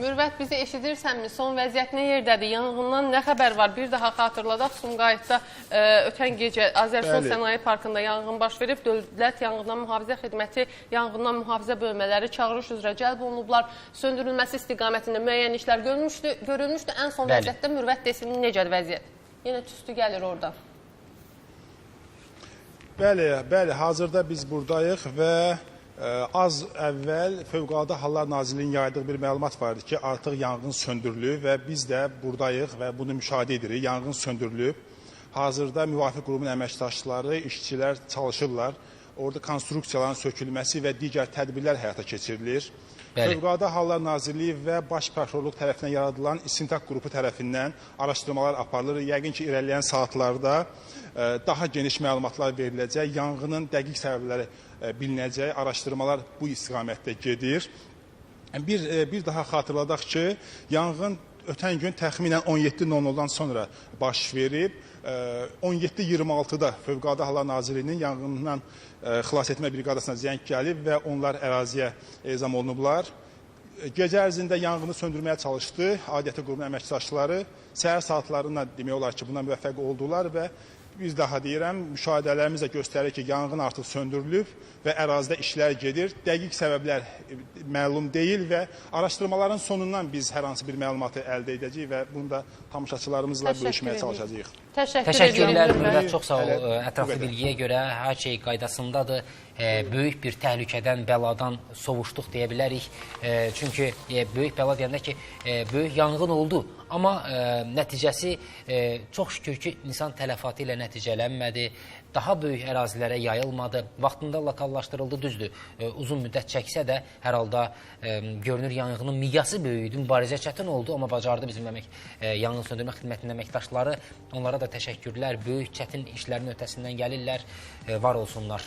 Mürvət bizi eşidirsənmi? Son vəziyyət nə yerdədir? Yanğından nə xəbər var? Bir daha xatırladaq. Sumqayıtda e, ötən gecə Azərsun Bəli. Sənaye Parkında yanğın baş verib. Dövlət Yanğından Mühafizə Xidməti yanğından mühafizə bölmələri çağırış üzrə cəlb olunublar. Söndürülməsi istiqamətində müəyyən işlər görülmüşdü. Görülmüşdü. Ən son Bəli. vəziyyətdə Mürvət desin necədir vəziyyət? Yenə tüstü gəlir orada. Bəli, bəli, hazırda biz buradayıq və ə, az əvvəl Fövqəladə Hallar Nazirliyinin yaydığı bir məlumat var idi ki, artıq yanğın söndürülüb və biz də buradayıq və bunu müşahidə edirik. Yanğın söndürülüb. Hazırda müvafiq qurumun əməkdaşları, işçilər çalışırlar. Orada konstruksiyaların sökülməsi və digər tədbirlər həyata keçirilir. Fövqəladə Hallar Nazirliyi və Baş Prokurorluq tərəfindən yaradılan istintaq qrupu tərəfindən araşdırmalar aparılır. Yəqin ki, irəliləyən saatlarda ə, daha geniş məlumatlar veriləcək. Yanğının dəqiq səbəbləri ə, bilinəcək. Araşdırmalar bu istiqamətdə gedir. Bir e, bir daha xatırladaq ki, yanğın ötən gün təxminən 17:00-dan sonra baş verib. E, 17:26-da Fövqəladə Hallar Nazirliyinin yanğından e, xilas etmə briqadasına zəng gəlib və onlar əraziyə ezam olunublar. E, Gecə ərzində yanğını söndürməyə çalışdı aidiyyəti qurumun əməkdaşları. Səhər saatlarında demək olar ki, buna müvəffəq oldular və bir daha deyirəm, müşahidələrimiz də göstərir ki, yanğın artıq söndürülüb və ərazidə işlər gedir. Dəqiq səbəblər e, məlum deyil və araşdırmaların sonundan biz hər hansı bir məlumatı əldə edəcəyik və bunu da tamaşaçılarımızla bölüşməyə çalışacağıq. Təşəkkür, Təşəkkürlər. Mürvət, çox sağ ol. Ə, Ətraflı bilgiyə görə hər şey qaydasındadır. E, böyük bir təhlükədən, bəladan sovuşduq deyə bilərik. E, çünki e, böyük bəla deyəndə ki, e, böyük yanğın oldu, amma e, nəticəsi e, çox şükür ki, insan tələfatı ilə nəticələnmədi. Daha böyük ərazilərə yayılmadı. Vaxtında lokallaşdırıldı, düzdür. E, uzun müddət çəksə də hər halda e, görünür yanğının miqyası böyük idi. Mübarizə çətin oldu, amma bacardı bizim əmək e, yanğın söndürmə xidmətinin əməkdaşları. Onlara da təşəkkürlər. Böyük çətin işlərin ötəsindən gəlirlər. E, var olsunlar.